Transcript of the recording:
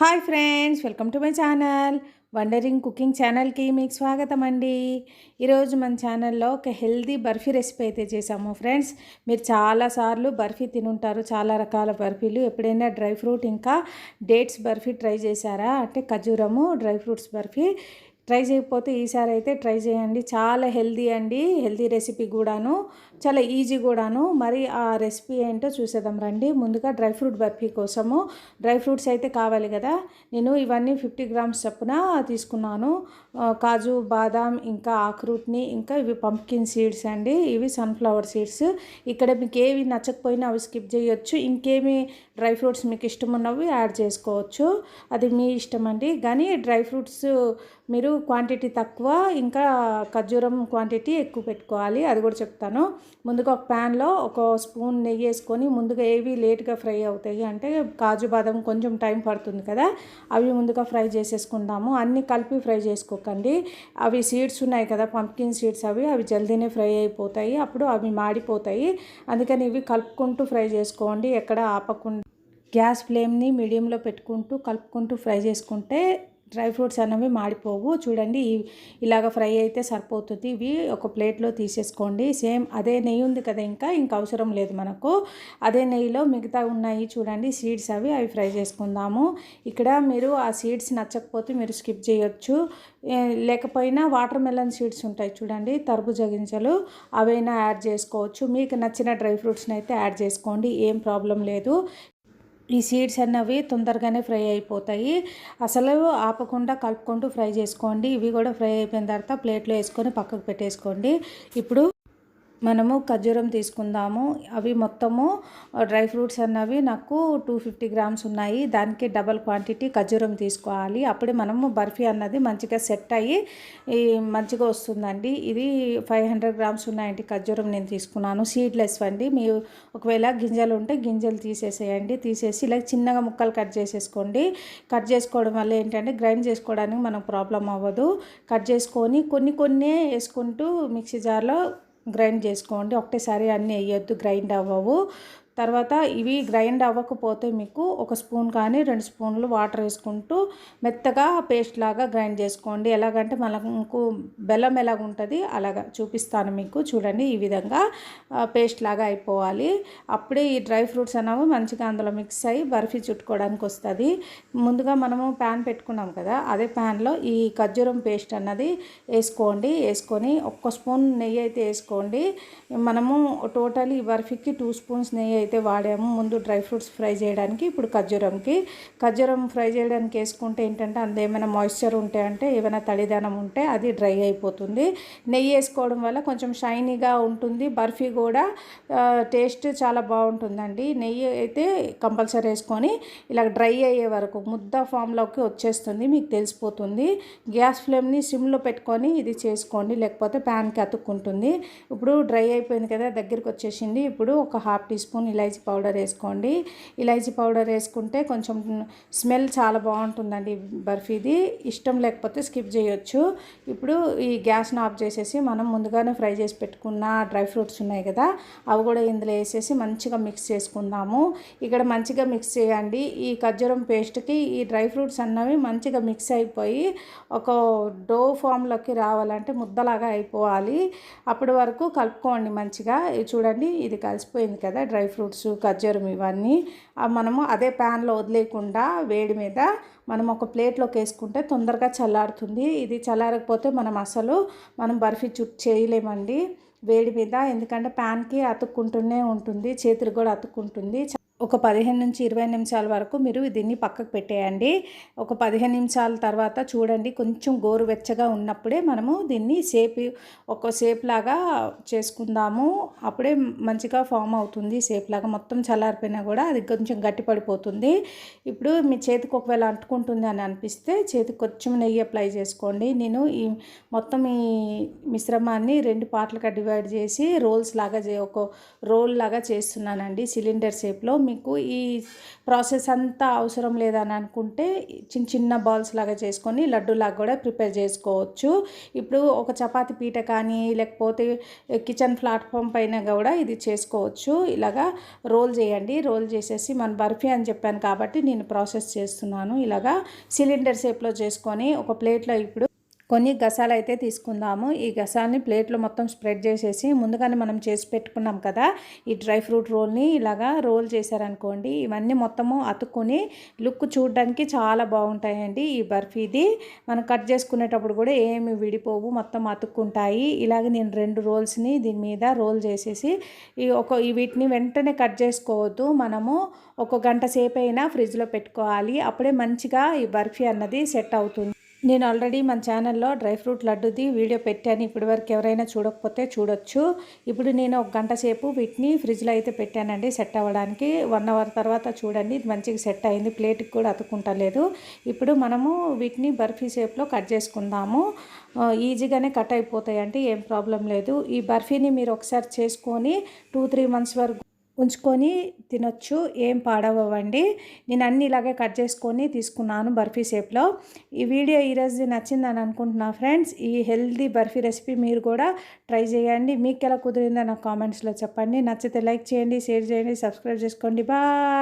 Hi friends welcome to my channel. Wandering cooking ఛానల్కి మీకు స్వాగతం అండి ఈరోజు మన ఛానల్లో ఒక హెల్దీ బర్ఫీ రెసిపీ అయితే చేసాము ఫ్రెండ్స్. మీరు చాలాసార్లు బర్ఫీ తినుంటారు చాలా రకాల బర్ఫీలు. ఎప్పుడైనా డ్రై ఫ్రూట్ ఇంకా డేట్స్ బర్ఫీ ట్రై చేశారా? అంటే ఖజూరము డ్రై ఫ్రూట్స్ బర్ఫీ ట్రై చేయకపోతే ఈసారి అయితే ట్రై చేయండి. చాలా హెల్దీ అండి హెల్దీ రెసిపీ కూడాను. చాలా ఈజీ కూడాను. మరి ఆ రెసిపీ ఏంటో చూసేద్దాం రండి. ముందుగా డ్రై ఫ్రూట్ బర్ఫీ కోసము. డ్రై ఫ్రూట్స్ అయితే కావాలి కదా. నేను ఇవన్నీ ఫిఫ్టీ గ్రామ్స్ చొప్పున తీసుకున్నాను. కాజు బాదాం ఇంకా ఆక్రూట్ని ఇంకా ఇవి పంప్కిన్ సీడ్స్ అండి. ఇవి సన్ఫ్లవర్ సీడ్స్. ఇక్కడ మీకు ఏవి నచ్చకపోయినా అవి స్కిప్ చేయొచ్చు. ఇంకేమి డ్రై ఫ్రూట్స్ మీకు ఇష్టం ఉన్నవి యాడ్ చేసుకోవచ్చు. అది మీ ఇష్టం అండి. కానీ డ్రై ఫ్రూట్స్ మీరు క్వాంటిటీ తక్కువ ఇంకా ఖర్జూరం క్వాంటిటీ ఎక్కువ పెట్టుకోవాలి. అది కూడా చెప్తాను. ముందుగా ఒక ప్యాన్లో ఒక స్పూన్ నెయ్యి వేసుకొని ముందుగా ఏవి లేట్గా ఫ్రై అవుతాయి అంటే కాజు బాదం కొంచెం టైం పడుతుంది కదా అవి ముందుగా ఫ్రై చేసేసుకుందాము. అన్నీ కలిపి ఫ్రై చేసుకోకండి. అవి సీడ్స్ ఉన్నాయి కదా పంప్కిన్ సీడ్స్ అవి అవి జల్దీనే ఫ్రై అయిపోతాయి. అప్పుడు అవి మాడిపోతాయి. అందుకని ఇవి కలుపుకుంటూ ఫ్రై చేసుకోండి. ఎక్కడ ఆపకుండా గ్యాస్ ఫ్లేమ్ని మీడియంలో పెట్టుకుంటూ కలుపుకుంటూ ఫ్రై చేసుకుంటే డ్రై ఫ్రూట్స్ అనేవి మాడిపోవు. చూడండి ఇలాగ ఫ్రై అయితే సరిపోతుంది. ఇవి ఒక ప్లేట్లో తీసేసుకోండి. సేమ్ అదే నెయ్యి ఉంది కదా ఇంకా ఇంకా అవసరం లేదు మనకు. అదే నెయ్యిలో మిగతా ఉన్నాయి చూడండి సీడ్స్ అవి అవి ఫ్రై చేసుకుందాము. ఇక్కడ మీరు ఆ సీడ్స్ నచ్చకపోతే మీరు స్కిప్ చేయొచ్చు. లేకపోయినా వాటర్ మెలన్ సీడ్స్ ఉంటాయి చూడండి తర్బుజ గింజలు. అవైనా యాడ్ చేసుకోవచ్చు. మీకు నచ్చిన డ్రై ఫ్రూట్స్ని అయితే యాడ్ చేసుకోండి. ఏం ప్రాబ్లం లేదు. ఈ సీడ్స్ అన్నవి తొందరగానే ఫ్రై అయిపోతాయి. అసలు ఆపకుండా కలుపుకుంటూ ఫ్రై చేసుకోండి. ఇవి కూడా ఫ్రై అయిపోయిన తర్వాత ప్లేట్లో వేసుకొని పక్కకు పెట్టేసుకోండి. ఇప్పుడు మనము ఖర్జూరం తీసుకుందాము. అవి మొత్తము డ్రై ఫ్రూట్స్ అన్నవి నాకు టూ ఫిఫ్టీ గ్రామ్స్ ఉన్నాయి. దానికి డబల్ క్వాంటిటీ ఖర్జూరం తీసుకోవాలి. అప్పుడే మనము బర్ఫీ అన్నది మంచిగా సెట్ అయ్యి మంచిగా వస్తుందండి. ఇది ఫైవ్ హండ్రెడ్ గ్రామ్స్ ఉన్నాయండి ఖర్జూరం నేను తీసుకున్నాను. సీడ్లెస్ అండి మీరు ఒకవేళ గింజలు ఉంటే గింజలు తీసేసేయండి. తీసేసి ఇలా చిన్నగా ముక్కలు కట్ చేసేసుకోండి. కట్ చేసుకోవడం వల్ల ఏంటంటే గ్రైండ్ చేసుకోవడానికి మనకు ప్రాబ్లం అవ్వదు. కట్ చేసుకొని కొన్ని కొన్ని వేసుకుంటూ మిక్సీ జార్లో గ్రైండ్ చేసుకోండి. ఒకటేసారి అన్నీ వేయొద్దు గ్రైండ్ అవ్వవు. తర్వాత ఇవి గ్రైండ్ అవ్వకపోతే మీకు ఒక స్పూన్ కానీ రెండు స్పూన్లు వాటర్ వేసుకుంటూ మెత్తగా పేస్ట్ లాగా గ్రైండ్ చేసుకోండి. ఎలాగంటే మనకు బెల్లం ఎలాగ ఉంటుంది అలాగా చూపిస్తాను మీకు. చూడండి ఈ విధంగా పేస్ట్ లాగా అయిపోవాలి. అప్పుడే ఈ డ్రై ఫ్రూట్స్ అనేవి మంచిగా అందులో మిక్స్ అయ్యి బర్ఫీ చుట్టుకోవడానికి వస్తుంది. ముందుగా మనము ప్యాన్ పెట్టుకున్నాం కదా అదే ప్యాన్లో ఈ ఖర్జూరం పేస్ట్ అన్నది వేసుకోండి. వేసుకొని ఒక్క స్పూన్ నెయ్యి అయితే వేసుకోండి. మనము టోటల్ ఈ బర్ఫీకి టూ స్పూన్స్ నెయ్యి అయితే వాడాము. ముందు డ్రై ఫ్రూట్స్ ఫ్రై చేయడానికి ఇప్పుడు ఖర్జూరంకి. ఖర్జూరం ఫ్రై చేయడానికి వేసుకుంటే ఏంటంటే అందులో ఏమైనా మాయిశ్చర్ ఉంటే అంటే ఏమైనా తడిదనం ఉంటే అది డ్రై అయిపోతుంది. నెయ్యి వేసుకోవడం వల్ల కొంచెం షైనీగా ఉంటుంది. బర్ఫీ కూడా టేస్ట్ చాలా బాగుంటుందండి. నెయ్యి అయితే కంపల్సరీ వేసుకొని ఇలా డ్రై అయ్యే వరకు ముద్ద ఫామ్లోకి వచ్చేస్తుంది మీకు తెలిసిపోతుంది. గ్యాస్ ఫ్లేమ్ని సిమ్లో పెట్టుకొని ఇది చేసుకోండి లేకపోతే ప్యాన్కి అతుక్కుంటుంది. ఇప్పుడు డ్రై అయిపోయింది కదా దగ్గరికి వచ్చేసింది. ఇప్పుడు ఒక హాఫ్ టీ స్పూన్ ఇలైచీ పౌడర్ వేసుకోండి. ఇలైచీ పౌడర్ వేసుకుంటే కొంచెం స్మెల్ చాలా బాగుంటుందండి బర్ఫీది ఇష్టం లేకపోతే స్కిప్ చేయొచ్చు. ఇప్పుడు ఈ గ్యాస్ని ఆఫ్ చేసేసి మనం ముందుగానే ఫ్రై చేసి పెట్టుకున్న డ్రై ఫ్రూట్స్ ఉన్నాయి కదా అవి కూడా ఇందులో వేసేసి మంచిగా మిక్స్ చేసుకుందాము. ఇక్కడ మంచిగా మిక్స్ చేయండి. ఈ ఖర్జూరం పేస్ట్కి ఈ డ్రై ఫ్రూట్స్ అన్నవి మంచిగా మిక్స్ అయిపోయి ఒక డో ఫామ్లోకి రావాలంటే ముద్దలాగా అయిపోవాలి. అప్పటి వరకు కలుపుకోండి మంచిగా. ఇది చూడండి ఇది కలిసిపోయింది కదా డ్రై ఫ్రూట్స్. ఫ్రూట్స్ ఖర్జూరం ఇవన్నీ మనము అదే ప్యాన్లో వదిలేయకుండా వేడి మీద మనం ఒక ప్లేట్లోకి వేసుకుంటే తొందరగా చల్లారుతుంది. ఇది చల్లారకపోతే మనం అసలు మనం బర్ఫీ చుట్ చేయలేమండి. వేడి మీద ఎందుకంటే ప్యాన్కి అతుక్కుంటూనే ఉంటుంది చేతులు కూడా అతుక్కుంటుంది. ఒక పదిహేను నుంచి ఇరవై నిమిషాల వరకు మీరు దీన్ని పక్కకు పెట్టేయండి. ఒక పదిహేను నిమిషాల తర్వాత చూడండి కొంచెం గోరువెచ్చగా ఉన్నప్పుడే మనము దీన్ని సేపు ఒక సేప్ లాగా చేసుకుందాము. అప్పుడే మంచిగా ఫామ్ అవుతుంది సేప్ లాగా. మొత్తం చల్లారిపోయినా కూడా అది కొంచెం గట్టిపడిపోతుంది. ఇప్పుడు మీ చేతికి ఒకవేళ అంటుకుంటుంది అని అనిపిస్తే చేతికి కొంచెం నెయ్యి అప్లై చేసుకోండి. నేను ఈ మొత్తం ఈ మిశ్రమాన్ని రెండు పార్ట్లుగా డివైడ్ చేసి రోల్స్ లాగా ఒక రోల్ లాగా చేస్తున్నానండి సిలిండర్ షేప్లో. మీ మీకు ఈ ప్రాసెస్ అంతా అవసరం లేదని అనుకుంటే చిన్న చిన్న బాల్స్ లాగా చేసుకొని లడ్డూలాగా కూడా ప్రిపేర్ చేసుకోవచ్చు. ఇప్పుడు ఒక చపాతి పీట కానీ లేకపోతే కిచెన్ ప్లాట్ఫామ్ పైన కూడా ఇది చేసుకోవచ్చు. ఇలాగా రోల్ చేయండి. రోల్ చేసేసి మన బర్ఫీ అని చెప్పాను కాబట్టి నేను ప్రాసెస్ చేస్తున్నాను. ఇలాగా సిలిండర్ షేప్లో చేసుకొని ఒక ప్లేట్లో ఇప్పుడు కొన్ని గసాలు అయితే తీసుకుందాము. ఈ గసాల్ని ప్లేట్లో మొత్తం స్ప్రెడ్ చేసేసి ముందుగానే మనం చేసి పెట్టుకున్నాం కదా ఈ డ్రై ఫ్రూట్ రోల్ని ఇలాగా రోల్ చేశారనుకోండి ఇవన్నీ మొత్తము అతుక్కుని లుక్ చూడడానికి చాలా బాగుంటాయండి ఈ బర్ఫీది మనం కట్ చేసుకునేటప్పుడు కూడా ఏమి విడిపోవు మొత్తం అతుక్కుంటాయి. ఇలాగ నేను రెండు రోల్స్ని దీని మీద రోల్ చేసేసి ఈ ఒక వీటిని వెంటనే కట్ చేసుకోవద్దు. మనము ఒక గంట సేపు అయినా ఫ్రిడ్జ్లో పెట్టుకోవాలి. అప్పుడే మంచిగా ఈ బర్ఫీ అన్నది సెట్ అవుతుంది. నేను ఆల్రెడీ మన ఛానల్లో డ్రై ఫ్రూట్ లడ్డుది వీడియో పెట్టాను. ఇప్పటి వరకు ఎవరైనా చూడకపోతే చూడొచ్చు. ఇప్పుడు నేను ఒక గంట సేపు వీటిని ఫ్రిడ్జ్లో అయితే పెట్టానండి. సెట్ అవ్వడానికి వన్ అవర్ తర్వాత చూడండి. ఇది మంచిగా సెట్ అయింది. ప్లేట్కి కూడా అతుక్కుంటలేదు. ఇప్పుడు మనము వీటిని బర్ఫీ షేప్లో కట్ చేసుకుందాము. ఈజీగానే కట్ అయిపోతాయండి. ఏం ప్రాబ్లం లేదు. ఈ బర్ఫీని మీరు ఒకసారి చేసుకొని టూ త్రీ మంత్స్ వరకు ఉంచుకొని తినొచ్చు ఏం పాడవండి నేను అన్ని ఇలాగే కట్ చేసుకొని తీసుకున్నాను బర్ఫీ షేప్లో. ఈ వీడియో ఈరోజు నచ్చిందని అనుకుంటున్నా ఫ్రెండ్స్. ఈ హెల్దీ బర్ఫీ రెసిపీ మీరు కూడా ట్రై చేయండి. మీకు ఎలా కుదిరిందో నాకు కామెంట్స్లో చెప్పండి. నచ్చితే లైక్ చేయండి షేర్ చేయండి సబ్స్క్రైబ్ చేసుకోండి. బాయ్!